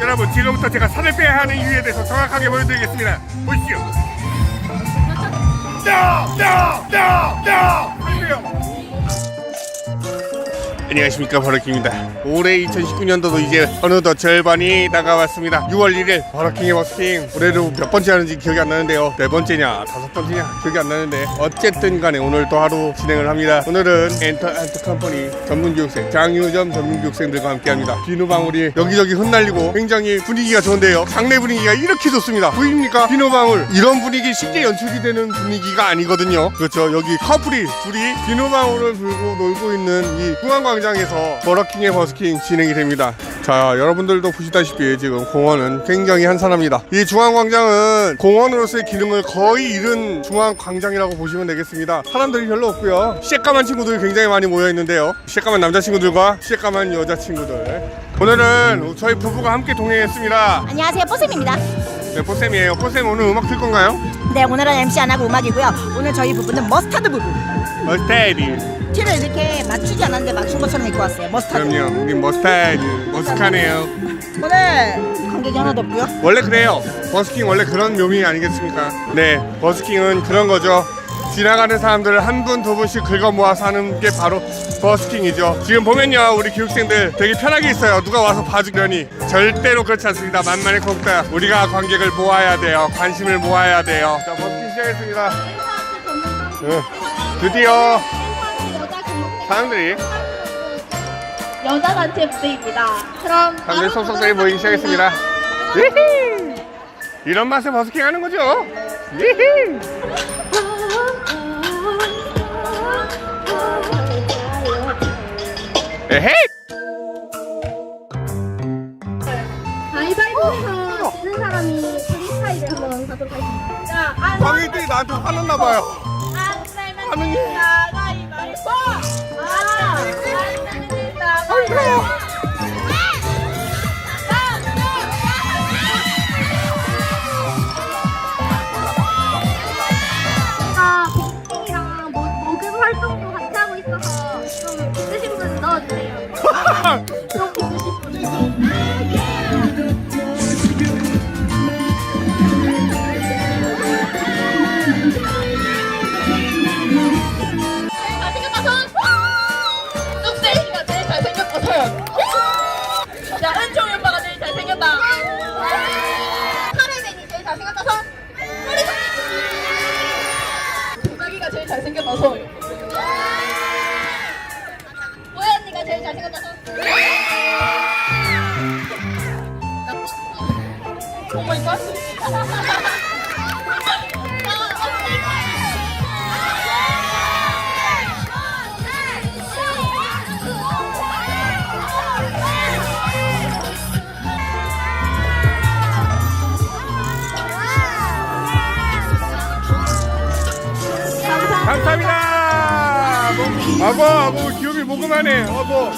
여러분 지금부터 제가 살을 빼야 하는 이유에 대해서 정확하게 보여드리겠습니다. 보십시오. 살빼요. 안녕하십니까 버럭킹입니다. 올해 2019년도도 이제 어느덧 절반이 다가왔습니다. 6월 1일 버럭킹의 버스킹. 올해로 몇 번째 하는지 기억이 안 나는데요. 네 번째냐 다섯 번째냐 기억이 안 나는데 어쨌든 간에 오늘 또 하루 진행을 합니다. 오늘은 엔터 엔터 컴퍼니 전문 교육생 장유점 전문 교육생들과 함께 합니다. 비누방울이 여기저기 흩날리고 굉장히 분위기가 좋은데요. 장내 분위기가 이렇게 좋습니다. 보입니까? 비누방울. 이런 분위기 쉽게 연출이 되는 분위기가 아니거든요. 그렇죠. 여기 커플이 둘이 비누방울을 불고 놀고 있는 이 중앙광 장에서 버럭킹의 버스킹 진행이 됩니다. 자 여러분들도 보시다시피 지금 공원은 굉장히 한산합니다. 이 중앙광장은 공원으로서의 기능을 거의 잃은 중앙광장이라고 보시면 되겠습니다. 사람들이 별로 없고요. 시까만 친구들이 굉장히 많이 모여 있는데요. 시까만 남자친구들과 시까만 여자친구들. 오늘은 저희 부부가 함께 동행했습니다. 안녕하세요 뽀쌤입니다 네 포쌤이에요. 포쌤 오늘 음악 틀 건가요? 네 오늘은 MC 안 하고 음악이고요. 오늘 저희 부부는 머스타드 부부 머스타드. 티를 이렇게 맞추지 않았는데 맞춘 것처럼 입고 왔어요. 머스타드. 그럼요. 우리 머스타드. 머스카네요. 오늘 관객이 하나도 없고요. 원래 그래요. 버스킹 원래 그런 묘미 아니겠습니까? 네, 버스킹은 그런 거죠. 지나가는 사람들을 한 분, 두 분씩 긁어 모아서 하는 게 바로 버스킹이죠. 지금 보면요, 우리 교육생들 되게 편하게 있어요. 누가 와서 봐주려니. 절대로 그렇지 않습니다. 만만의 콩다. 우리가 관객을 모아야 돼요. 관심을 모아야 돼요. 자, 버스킹 시작했습니다. 네, 드디어 사람들이, 여자 단체 무대입니다. 그럼 사람들이 속속들이 모이기 시작했습니다. 이런 맛에 버스킹 하는 거죠. 히히! 에헤이! 가위바위보에서 지는 사람이 프리스타일을 한번 가도록 하겠습니다. 자, 안 관객들이 나한테 화났나 봐요. 안 내면 반응이. 진다 가위바위보. 분. 잘생겼다 손! 뚝배기가 제일 잘생겼다 손! 자, 은총이 오빠가 제일 잘생겼다 카레맨이 제일 잘생겼다 손! 도자기가 제일 잘생겼다 손! 보혜 언니가 제일 잘생겼다 손! 감사합니다. 뭐, 아고, 아고, 기업이 모금하네. 아고, 아고.